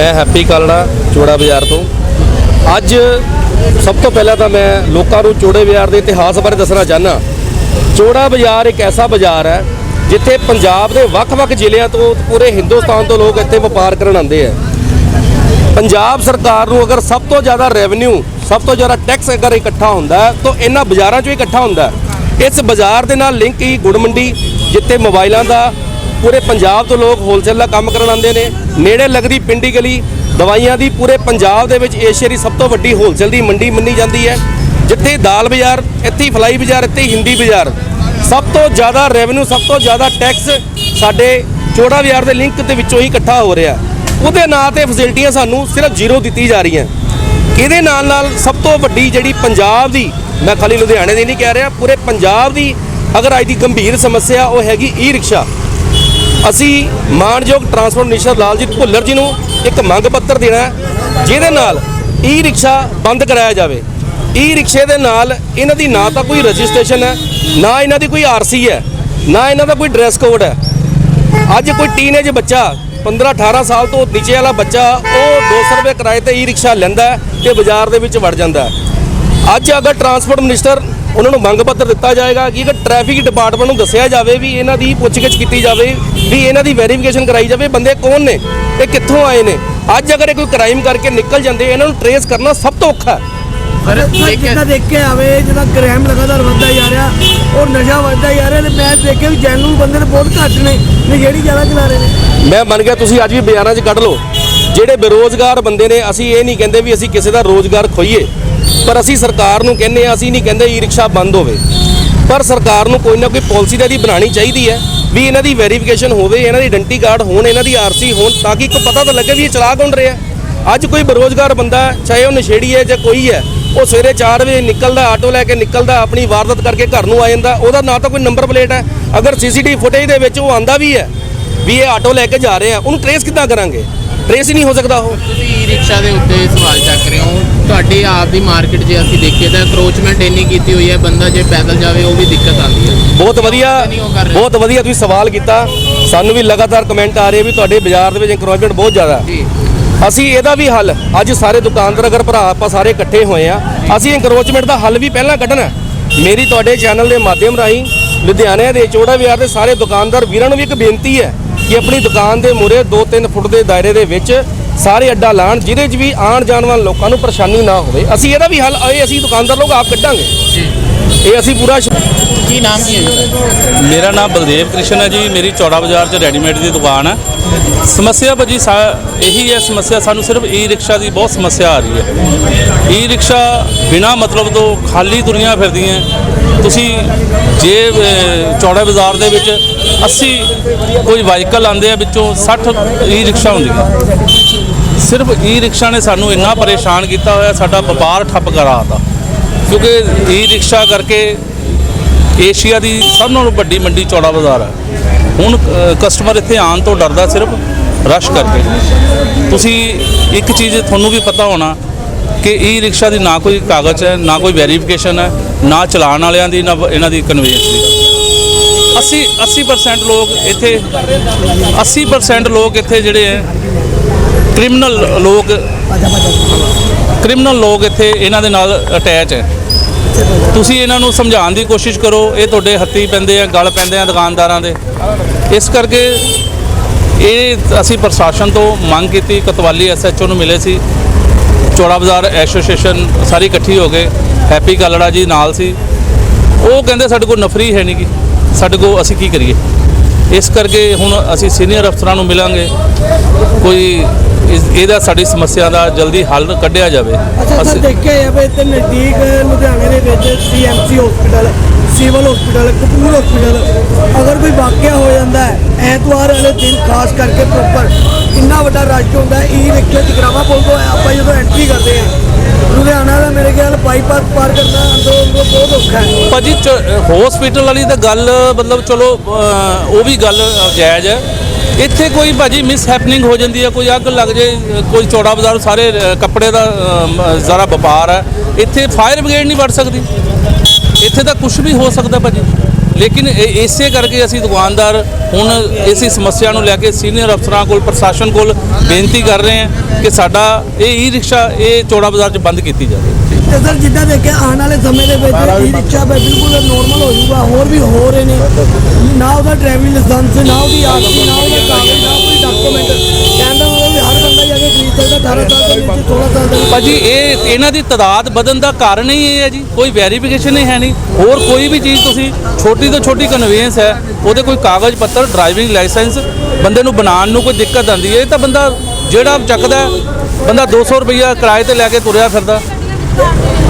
ਮੈਂ ਹੈਪੀ ਕਾਲੜਾ, ਚੋੜਾ ਬਾਜ਼ਾਰ ਤੋਂ। ਅੱਜ ਸਭ ਤੋਂ ਪਹਿਲਾਂ ਤਾਂ ਮੈਂ ਲੋਕਾਂ ਨੂੰ ਚੋੜੇ ਬਾਜ਼ਾਰ ਦੇ ਇਤਿਹਾਸ ਬਾਰੇ ਦੱਸਣਾ ਚਾਹਨਾ ਚੋੜਾ ਬਾਜ਼ਾਰ ਇੱਕ ਐਸਾ ਬਾਜ਼ਾਰ ਹੈ, ਜਿੱਥੇ ਪੰਜਾਬ ਦੇ ਵੱਖ-ਵੱਖ ਜ਼ਿਲ੍ਹਿਆਂ ਤੋਂ ਪੂਰੇ ਹਿੰਦੁਸਤਾਨ ਤੋਂ ਲੋਕ ਇੱਥੇ ਵਪਾਰ ਕਰਨ ਆਉਂਦੇ ਆ। ਪੰਜਾਬ ਸਰਕਾਰ ਨੂੰ ਅਗਰ ਸਭ ਤੋਂ ਜ਼ਿਆਦਾ ਰੈਵਨਿਊ ਸਭ ਤੋਂ ਜ਼ਿਆਦਾ ਟੈਕਸ ਅਗਰ ਇਕੱਠਾ ਹੁੰਦਾ ਤਾਂ ਇਹਨਾਂ ਬਾਜ਼ਾਰਾਂ 'ਚੋਂ ਹੀ ਇਕੱਠਾ ਹੁੰਦਾ ਇਸ ਬਾਜ਼ਾਰ ਦੇ ਨਾਲ ਲਿੰਕ ਹੀ ਗੁੜ ਮੰਡੀ, ਜਿੱਥੇ ਮੋਬਾਈਲਾਂ ਦਾ ਪੂਰੇ ਪੰਜਾਬ ਤੋਂ ਲੋਕ ਹੋਲਸੇਲ ਦਾ ਕੰਮ ਕਰਨ ਆਉਂਦੇ ਨੇ। ਨੇੜੇ ਲੱਗਦੀ ਪਿੰਡੀ ਗਲੀ, ਦਵਾਈਆਂ ਦੀ ਪੂਰੇ ਪੰਜਾਬ ਦੇ ਵਿੱਚ ਏਸ਼ੀਆ ਦੀ ਸਭ ਤੋਂ ਵੱਡੀ ਹੋਲਸੇਲ ਦੀ ਮੰਡੀ ਮੰਨੀ ਜਾਂਦੀ ਹੈ। ਜਿੱਥੇ ਦਾਲ ਬਾਜ਼ਾਰ, ਇੱਥੇ ਹੀ ਫਲਾਈ ਬਾਜ਼ਾਰ, ਇੱਥੇ ਹੀ ਹਿੰਦੀ ਬਾਜ਼ਾਰ। ਸਭ ਤੋਂ ਜ਼ਿਆਦਾ ਰੈਵਨਿਊ ਸਭ ਤੋਂ ਜ਼ਿਆਦਾ ਟੈਕਸ ਸਾਡੇ ਚੋੜਾ ਬਾਜ਼ਾਰ ਦੇ ਲਿੰਕ ਦੇ ਵਿੱਚੋਂ ਹੀ ਇਕੱਠਾ ਹੋ ਰਿਹਾ। ਉਹਦੇ ਨਾਂ ਤੇ ਫੈਸਿਲਿਟੀਆਂ ਸਾਨੂੰ ਸਿਰਫ ਜ਼ੀਰੋ ਦਿੱਤੀ ਜਾ ਰਹੀਆਂ। ਇਹਦੇ ਨਾਲ ਨਾਲ ਸਭ ਤੋਂ ਵੱਡੀ ਜਿਹੜੀ ਪੰਜਾਬ ਦੀ, ਮੈਂ ਖਾਲੀ ਲੁਧਿਆਣੇ ਦੀ ਨਹੀਂ ਕਹਿ ਰਿਹਾ, ਪੂਰੇ ਪੰਜਾਬ ਦੀ ਅਗਰ ਅੱਜ ਦੀ ਗੰਭੀਰ ਸਮੱਸਿਆ ਉਹ ਹੈਗੀ ਈ ਰਿਕਸ਼ਾ ਅਸੀਂ ਮਾਨਯੋਗ ਟਰਾਂਸਪੋਰਟ ਮਿਨਿਸਟਰ ਲਾਲਜੀਤ ਭੁੱਲਰ ਜੀ ਨੂੰ ਇੱਕ ਮੰਗ ਪੱਤਰ ਦੇਣਾ ਜਿਹਦੇ ਨਾਲ ਈ ਰਿਕਸ਼ਾ ਬੰਦ ਕਰਾਇਆ ਜਾਵੇ। ਈ ਰਿਕਸ਼ੇ ਦੇ ਨਾਲ ਇਹਨਾਂ ਦੀ ਨਾ ਤਾਂ ਕੋਈ ਰਜਿਸਟ੍ਰੇਸ਼ਨ ਹੈ, ਨਾ ਇਹਨਾਂ ਦੀ ਕੋਈ ਆਰਸੀ ਹੈ, ਨਾ ਇਹਨਾਂ ਦਾ ਕੋਈ ਡਰੈਸ ਕੋਡ ਹੈ। ਅੱਜ ਕੋਈ ਟੀਨੇਜ ਬੱਚਾ 15 18 ਸਾਲ ਤੋਂ ਨੀਚੇ ਵਾਲਾ ਬੱਚਾ, ਉਹ 200 ਰੁਪਏ ਕਿਰਾਏ ਤੇ ਈ ਰਿਕਸ਼ਾ ਲੈਂਦਾ ਹੈ ਤੇ ਬਾਜ਼ਾਰ ਦੇ ਵਿੱਚ ਵੜ ਜਾਂਦਾ ਅੱਜ ਅਗਰ ਟਰਾਂਸਪੋਰਟ ਮਿਨਿਸਟਰ ਉਹਨਾਂ ਨੂੰ ਮੰਗ ਪੱਤਰ ਦਿੱਤਾ ਜਾਏਗਾ ਕਿ ਟ੍ਰੈਫਿਕ ਡਿਪਾਰਟਮੈਂਟ ਨੂੰ ਦੱਸਿਆ ਜਾਵੇ ਵੀ ਇਹਨਾਂ ਦੀ ਪੁੱਛਗਿੱਛ ਕੀਤੀ ਜਾਵੇ ਵੀ ਇਹਨਾਂ ਦੀ ਵੈਰੀਫਿਕੇਸ਼ਨ ਕਰਾਈ ਜਾਵੇ ਬੰਦੇ ਕੌਣ ਨੇ ਇਹ ਕਿੱਥੋਂ ਆਏ ਨੇ? ਅੱਜ ਅਗਰ ਇਹ ਕੋਈ ਕ੍ਰਾਈਮ ਕਰਕੇ ਨਿਕਲ ਜਾਂਦੇ ਇਹਨਾਂ ਨੂੰ ਟਰੇਸ ਕਰਨਾ ਸਭ ਤੋਂ ਔਖਾ ਹੈ। ਪਰ ਜਿੱਦਾਂ ਦੇਖ ਕੇ ਆਵੇ ਜਿਹਦਾ ਕ੍ਰਾਈਮ ਲਗਾਤਾਰ ਵੱਧਦਾ ਜਾ ਰਿਹਾ ਔਰ ਨਸ਼ਾ ਵੱਧਦਾ ਜਾ ਰਿਹਾ ਤੇ ਮੈਂ ਦੇਖਿਆ ਵੀ ਜੈਨੂਨ ਬੰਦੇ ਤੇ ਬਹੁਤ ਘੱਟ ਨੇ ਨਸ਼ੇੜੀ ਜ਼ਿਆਦਾ ਚਲਾ ਰਹੇ ਨੇ। ਮੈਂ ਮੰਨ ਗਿਆ ਤੁਸੀਂ ਅੱਜ ਵੀ ਬਾਜ਼ਾਰਾਂ 'ਚ ਕੱਢ ਲਓ। ਜਿਹੜੇ ਬੇਰੋਜ਼ਗਾਰ ਬੰਦੇ ਨੇ ਅਸੀਂ ਇਹ ਨਹੀਂ ਕਹਿੰਦੇ ਵੀ ਅਸੀਂ ਕਿਸੇ ਦਾ ਰੋਜ਼ਗਾਰ ਖੋਈਏ ਪਰ ਅਸੀਂ ਸਰਕਾਰ ਨੂੰ ਕਹਿੰਦੇ ਆ ਅਸੀਂ ਨਹੀਂ ਕਹਿੰਦੇ ਈ ਰਿਕਸ਼ਾ ਬੰਦ ਹੋਵੇ। ਪਰ ਸਰਕਾਰ ਨੂੰ ਕੋਈ ਨਾ ਕੋਈ ਪਾਲਿਸੀ ਤਾਂ ਇਹਦੀ ਬਣਾਉਣੀ ਚਾਹੀਦੀ ਹੈ, ਵੀ ਇਹਨਾਂ ਦੀ ਵੈਰੀਫਿਕੇਸ਼ਨ ਹੋਵੇ, ਇਹਨਾਂ ਦੀ ਆਇਡੈਂਟੀ ਕਾਰਡ ਹੋਣ, ਇਹਨਾਂ ਦੀ ਆਰਸੀ ਹੋਣ, ਤਾਂ ਕਿ ਇੱਕ ਪਤਾ ਤਾਂ ਲੱਗੇ ਵੀ ਇਹ ਚਲਾ ਕੌਣ ਰਿਹਾ। ਅੱਜ ਕੋਈ ਬੇਰੋਜ਼ਗਾਰ ਬੰਦਾ, ਚਾਹੇ ਉਹ ਨਸ਼ੇੜੀ ਹੈ ਜਾਂ ਕੋਈ ਹੈ, ਉਹ ਸਵੇਰੇ 4 ਵਜੇ ਨਿਕਲਦਾ, ਆਟੋ ਲੈ ਕੇ ਨਿਕਲਦਾ, ਆਪਣੀ ਵਾਰਦਾਤ ਕਰਕੇ ਘਰ ਨੂੰ ਆ ਜਾਂਦਾ, ਉਹਦਾ ਨਾ ਤਾਂ ਕੋਈ ਨੰਬਰ ਪਲੇਟ ਹੈ। ਅਗਰ ਸੀਸੀਟੀਵੀ ਫੁਟੇਜ ਦੇ ਵਿੱਚ ਉਹ ਆਂਦਾ ਵੀ ਹੈ, ਵੀ ਇਹ ਆਟੋ ਲੈ ਕੇ ਜਾ ਰਹੇ ਆ ਉਹਨੂੰ ਟਰੇਸ ਕਿੱਦਾਂ ਕਰਾਂਗੇ? ਟਰੇਸ ਹੀ ਨਹੀਂ ਹੋ ਸਕਦਾ ਉਹ ਤੁਸੀਂ ਰਿਕਸ਼ਾ ਦੇ ਉੱਤੇ ਸਵਾਲ ਚੱਕ ਰਹੇ ਹੋ ਤੁਹਾਡੀ ਆਪ ਦੀ ਮਾਰਕੀਟ ਜੇ ਅਸੀਂ ਦੇਖੀਏ ਤਾਂ ਕਰੋਚਮੈਂਟ ਇੰਨੀ ਕੀਤੀ ਹੋਈ ਹੈ ਬੰਦਾ ਜੇ ਪੈਦਲ ਜਾਵੇ ਉਹ ਵੀ ਦਿੱਕਤ ਆਉਂਦੀ ਹੈ ਬਹੁਤ ਵਧੀਆ। ਬਹੁਤ ਵਧੀਆ ਤੁਸੀਂ ਸਵਾਲ ਕੀਤਾ ਸਾਨੂੰ ਵੀ ਲਗਾਤਾਰ ਕਮੈਂਟ ਆ ਰਹੇ ਵੀ ਤੁਹਾਡੇ ਬਾਜ਼ਾਰ ਦੇ ਵਿੱਚ ਇੰਕਰੋਚਮੈਂਟ ਬਹੁਤ ਜ਼ਿਆਦਾ। ਜੀ ਅਸੀਂ ਇਹਦਾ ਵੀ ਹੱਲ ਅੱਜ ਸਾਰੇ ਦੁਕਾਨਦਾਰ ਅਗਰ ਭਰਾ ਆਪਾਂ ਸਾਰੇ ਇਕੱਠੇ ਹੋਏ ਆ ਅਸੀਂ ਇੰਕਰੋਚਮੈਂਟ ਦਾ ਹੱਲ ਵੀ ਪਹਿਲਾਂ ਕੱਢਣਾ। ਮੇਰੀ ਤੁਹਾਡੇ ਚੈਨਲ ਦੇ ਮਾਧਿਅਮ ਰਾਹੀਂ ਲੁਧਿਆਣੇ ਦੇ ਚੋੜਾ ਬਾਜ਼ਾਰ ਦੇ ਸਾਰੇ ਦੁਕਾਨਦਾਰ ਵੀਰਾਂ ਨੂੰ ਵੀ ਇੱਕ ਬੇਨਤੀ ਹੈ ਕਿ ਆਪਣੀ ਦੁਕਾਨ ਦੇ ਮੂਹਰੇ 2-3 ਫੁੱਟ ਦੇ ਦਾਇਰੇ ਦੇ ਵਿੱਚ ਸਾਰੇ ਅੱਡਾ ਲਾਣ ਜਿਹਦੇ 'ਚ ਵੀ ਆਣ ਜਾਣ ਵਾਲੇ ਲੋਕਾਂ ਨੂੰ ਪਰੇਸ਼ਾਨੀ ਨਾ ਹੋਵੇ। ਅਸੀਂ ਇਹਦਾ ਵੀ ਹੱਲ ਇਹ ਅਸੀਂ ਦੁਕਾਨਦਾਰ ਲੋਕ ਆਪ ਕੱਢਾਂਗੇ। ਇਹ ਅਸੀਂ ਪੂਰਾ ਕੀ ਨਾਮ ਕੀ ਹੈ? ਮੇਰਾ ਨਾਮ ਬਲਦੇਵ ਕ੍ਰਿਸ਼ਨ ਹੈ ਜੀ। ਮੇਰੀ ਚੌੜਾ ਬਾਜ਼ਾਰ 'ਚ ਰੈਡੀਮੇਡ ਦੀ ਦੁਕਾਨ ਹੈ। ਸਮੱਸਿਆ ਭਾਜੀ ਸਾ- ਇਹੀ ਹੈ ਸਮੱਸਿਆ। ਸਾਨੂੰ ਸਿਰਫ ਈ ਰਿਕਸ਼ਾ ਦੀ ਬਹੁਤ ਸਮੱਸਿਆ ਆ ਰਹੀ ਹੈ। ਈ ਰਿਕਸ਼ਾ ਬਿਨਾ ਮਤਲਬ ਤੋਂ ਖਾਲੀ ਦੁਨੀਆ ਫਿਰਦੀਆਂ ਤੁਸੀਂ ਜੇ ਚੌੜਾ ਬਾਜ਼ਾਰ ਦੇ ਵਿੱਚ 80 ਕੋਈ ਵਾਹੀਕਲ ਆਉਂਦੇ ਆ ਵਿੱਚੋਂ 60 ਈ ਰਿਕਸ਼ਾ ਹੁੰਦੀਆਂ। ਸਿਰਫ ਈ ਰਿਕਸ਼ਾ ਨੇ ਸਾਨੂੰ ਇੰਨਾ ਪਰੇਸ਼ਾਨ ਕੀਤਾ ਹੋਇਆ, ਸਾਡਾ ਵਪਾਰ ਠੱਪ ਕਰਾਤਾ ਕਿਉਂਕਿ ਈ ਰਿਕਸ਼ਾ ਕਰਕੇ ਏਸ਼ੀਆ ਦੀ ਸਭ ਨਾਲੋਂ ਵੱਡੀ ਮੰਡੀ ਚੌੜਾ ਬਾਜ਼ਾਰ ਹੈ ਹੁਣ ਕਸਟਮਰ ਇੱਥੇ ਆਉਣ ਤੋਂ ਡਰਦਾ ਸਿਰਫ ਰਸ਼ ਕਰਕੇ। ਤੁਸੀਂ ਇੱਕ ਚੀਜ਼ ਤੁਹਾਨੂੰ ਵੀ ਪਤਾ ਹੋਣਾ ਕਿ ਈ ਰਿਕਸ਼ਾ ਦੀ ਨਾ ਕੋਈ ਕਾਗਜ਼ ਹੈ, ਨਾ ਕੋਈ ਵੈਰੀਫਿਕੇਸ਼ਨ ਹੈ, ਨਾ ਚਲਾਨ ਵਾਲਿਆਂ ਦੀ, ਨਾ ਇਹਨਾਂ ਦੀ ਕਨਵੇਂਸ ਦੀ। 80 80% ਲੋਕ ਇੱਥੇ 80% ਲੋਕ ਇੱਥੇ ਜਿਹੜੇ ਹੈ ਕ੍ਰਿਮੀਨਲ ਲੋਕ ਕ੍ਰਿਮੀਨਲ ਲੋਕ ਇੱਥੇ ਇਹਨਾਂ ਦੇ ਨਾਲ ਅਟੈਚ ਹੈ। ਤੁਸੀਂ ਇਹਨਾਂ ਨੂੰ ਸਮਝਾਉਣ ਦੀ ਕੋਸ਼ਿਸ਼ ਕਰੋ, ਇਹ ਤੁਹਾਡੇ ਹੱਥੀ ਪੈਂਦੇ ਆ, ਗਲ ਪੈਂਦੇ ਆ ਦੁਕਾਨਦਾਰਾਂ ਦੇ। ਇਸ ਕਰਕੇ ਇਹ ਅਸੀਂ ਪ੍ਰਸ਼ਾਸਨ ਤੋਂ ਮੰਗ ਕੀਤੀ ਕਤਵਾਲੀ ਐਸਐਚਓ ਨੂੰ ਮਿਲੇ ਸੀ। ਚੌੜਾ ਬਾਜ਼ਾਰ ਐਸੋਸੀਏਸ਼ਨ ਸਾਰੀ ਇਕੱਠੀ ਹੋ ਗਏ। ਹੈਪੀ ਕਾਲੜਾ ਜੀ ਨਾਲ ਸੀ। ਉਹ ਕਹਿੰਦੇ ਸਾਡੇ ਕੋਲ ਨਫਰੀ ਹੈ ਨਹੀਂ ਗੀ ਸਾਡੇ ਕੋਲ ਅਸੀਂ ਕੀ ਕਰੀਏ? ਇਸ ਕਰਕੇ ਹੁਣ ਅਸੀਂ ਸੀਨੀਅਰ ਅਫਸਰਾਂ ਨੂੰ ਮਿਲਾਂਗੇ। ਕੋਈ ਇਸ- ਇਹਦਾ ਸਾਡੀ ਸਮੱਸਿਆ ਦਾ ਜਲਦੀ ਹੱਲ ਕੱਢਿਆ ਜਾਵੇ। ਅੱਛਾ ਸਰ ਦੇਖਿਆ ਜਾਵੇ ਇੱਥੇ ਨਜ਼ਦੀਕ ਲੁਧਿਆਣੇ ਦੇ ਵਿੱਚ CMC hospital civil hospital Kapoor hospital ਅਗਰ ਕੋਈ ਵਾਕਿਆ ਹੋ ਜਾਂਦਾ ਹੈ, ਐਤਵਾਰ ਵਾਲੇ ਦਿਨ ਖਾਸ ਕਰਕੇ ਪ੍ਰੋਪਰ ਇੰਨਾ ਵੱਡਾ ਰਸ਼ ਹੁੰਦਾ ਹੈ ਈ ਰਿਕਸ਼ੇ ਜਗਰਾਵਾ ਪੁਲ ਤੋਂ ਆਪਾਂ ਜਦੋਂ ਐਂਟਰੀ ਕਰਦੇ ਹਾਂ। ਲੁਧਿਆਣਾ ਦਾ ਮੇਰੇ ਖਿਆਲ ਬਾਈਪਾਸ ਪਾਰ ਕਰਨਾ ਅੰਦਰੋਂ ਬਹੁਤ ਔਖਾ ਹੈ। ਭਾਜੀ ਹਸਪੀਟਲ ਵਾਲੀ ਤਾਂ ਗੱਲ, ਮਤਲਬ ਚਲੋ ਉਹ ਵੀ ਗੱਲ ਜਾਇਜ਼ ਹੈ। ਇੱਥੇ ਕੋਈ ਭਾਜੀ ਮਿਸ ਹੈਪਨਿੰਗ ਹੋ ਜਾਂਦੀ ਹੈ, ਕੋਈ ਅੱਗ ਲੱਗ ਜੇ, ਕੋਈ ਚੌੜਾ ਬਾਜ਼ਾਰ, ਸਾਰੇ ਕੱਪੜੇ ਦਾ ਜ਼ਰਾ ਵਪਾਰ ਹੈ। ਇੱਥੇ ਫਾਇਰ ਬ੍ਰਿਗੇਡ ਨਹੀਂ ਵੜ ਸਕਦੀ। ਇੱਥੇ ਤਾਂ ਕੁਝ ਵੀ ਹੋ ਸਕਦਾ ਭਾਜੀ। ਲੇਕਿਨ ਇਸੇ ਕਰਕੇ ਅਸੀਂ ਦੁਕਾਨਦਾਰ ਹੁਣ ਇਸੇ ਸਮੱਸਿਆ ਨੂੰ ਲੈ ਕੇ ਸੀਨੀਅਰ ਅਫਸਰਾਂ ਕੋਲ ਪ੍ਰਸ਼ਾਸਨ ਕੋਲ ਬੇਨਤੀ ਕਰ ਰਹੇ ਹਾਂ ਕਿ ਸਾਡਾ ਇਹ ਈ ਰਿਕਸ਼ਾ ਇਹ ਚੌੜਾ ਬਾਜ਼ਾਰ 'ਚ ਬੰਦ ਕੀਤੀ ਜਾਵੇ। ਤੇ ਸਰ ਜਿੱਦਾਂ ਦੇਖਿਆ ਆਉਣ ਵਾਲੇ ਸਮੇਂ ਦੇ ਵਿੱਚ ਈ ਰਿਕਸ਼ਾ ਵੀ ਬਿਲਕੁਲ ਨਾਰਮਲ ਹੋ ਜਾਊਗਾ ਹੋਰ ਵੀ ਹੋ ਰਹੇ ਨੇ। ਨਾ ਉਹਦਾ ਡਰਾਈਵਿੰਗ ਲਾਇਸੈਂਸ ਨਾ ਉਹਦੀ ਆਰਸੀ ਨਾ ਉਹਦਾ ਕਾਗਜ਼ ਨਾ ਕੋਈ ਡਾਕੂਮੈਂਟ ਕਹਿੰਦਾ ਮਤਲਬ ਵੀ ਹਰ ਬੰਦਾ 18 ਸਾਲ ਦੇ ਵਿੱਚ 16 ਸਾਲ ਦੇ ਵਿੱਚ ਭਾਜੀ ਇਹ ਇਹਨਾਂ ਦੀ ਤਦਾਦ ਵਧਣ ਦਾ ਕਾਰਨ ਹੀ ਇਹ ਹੈ ਜੀ। ਕੋਈ ਵੈਰੀਫਿਕੇਸ਼ਨ ਹੀ ਹੈ ਨਹੀਂ। ਹੋਰ ਕੋਈ ਵੀ ਚੀਜ਼ ਤੁਸੀਂ ਛੋਟੀ ਤੋਂ ਛੋਟੀ ਕਨਵੀਨਸ ਹੈ ਉਹਦੇ ਕੋਈ ਕਾਗਜ਼ ਪੱਤਰ ਡਰਾਈਵਿੰਗ ਲਾਇਸੈਂਸ ਬੰਦੇ ਨੂੰ ਬਣਾਉਣ ਨੂੰ ਕੋਈ ਦਿੱਕਤ ਆਉਂਦੀ ਹੈ ਇਹ ਤਾਂ ਬੰਦਾ ਜਿਹੜਾ ਚੱਕਦਾ ਬੰਦਾ 200 ਰੁਪਈਆ ਕਿਰਾਏ ਤੇ ਲੈ ਕੇ ਤੁਰਿਆ ਫਿਰਦਾ।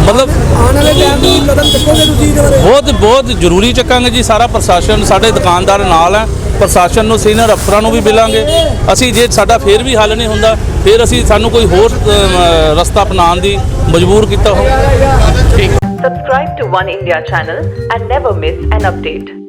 ਮਤਲਬ ਆਉਣ ਵਾਲੇ ਟਾਈਮ ਨੂੰ ਕਦਮ ਚੁੱਕੋਗੇ ਤੁਸੀਂ ਇਹਦੇ ਬਾਰੇ? ਬਹੁਤ ਬਹੁਤ ਜ਼ਰੂਰੀ ਚੱਕਾਂਗੇ ਜੀ। ਸਾਰਾ ਪ੍ਰਸ਼ਾਸਨ ਸਾਡੇ ਦੁਕਾਨਦਾਰ ਨਾਲ ਹੈ। ਪ੍ਰਸ਼ਾਸਨ ਨੂੰ ਸੀਨੀਅਰ ਅਫਸਰਾਂ ਨੂੰ ਵੀ ਮਿਲਾਂਗੇ। ਅਸੀਂ ਜੇ ਸਾਡਾ ਫੇਰ ਵੀ ਹੱਲ ਨਹੀਂ ਹੁੰਦਾ ਫਿਰ ਅਸੀਂ ਸਾਨੂੰ ਕੋਈ ਹੋਰ ਰਸਤਾ ਅਪਣਾਉਣ ਦੀ ਮਜਬੂਰ ਕੀਤਾ ਹੋਊ ਠੀਕ Subscribe to One India channel and never miss an update.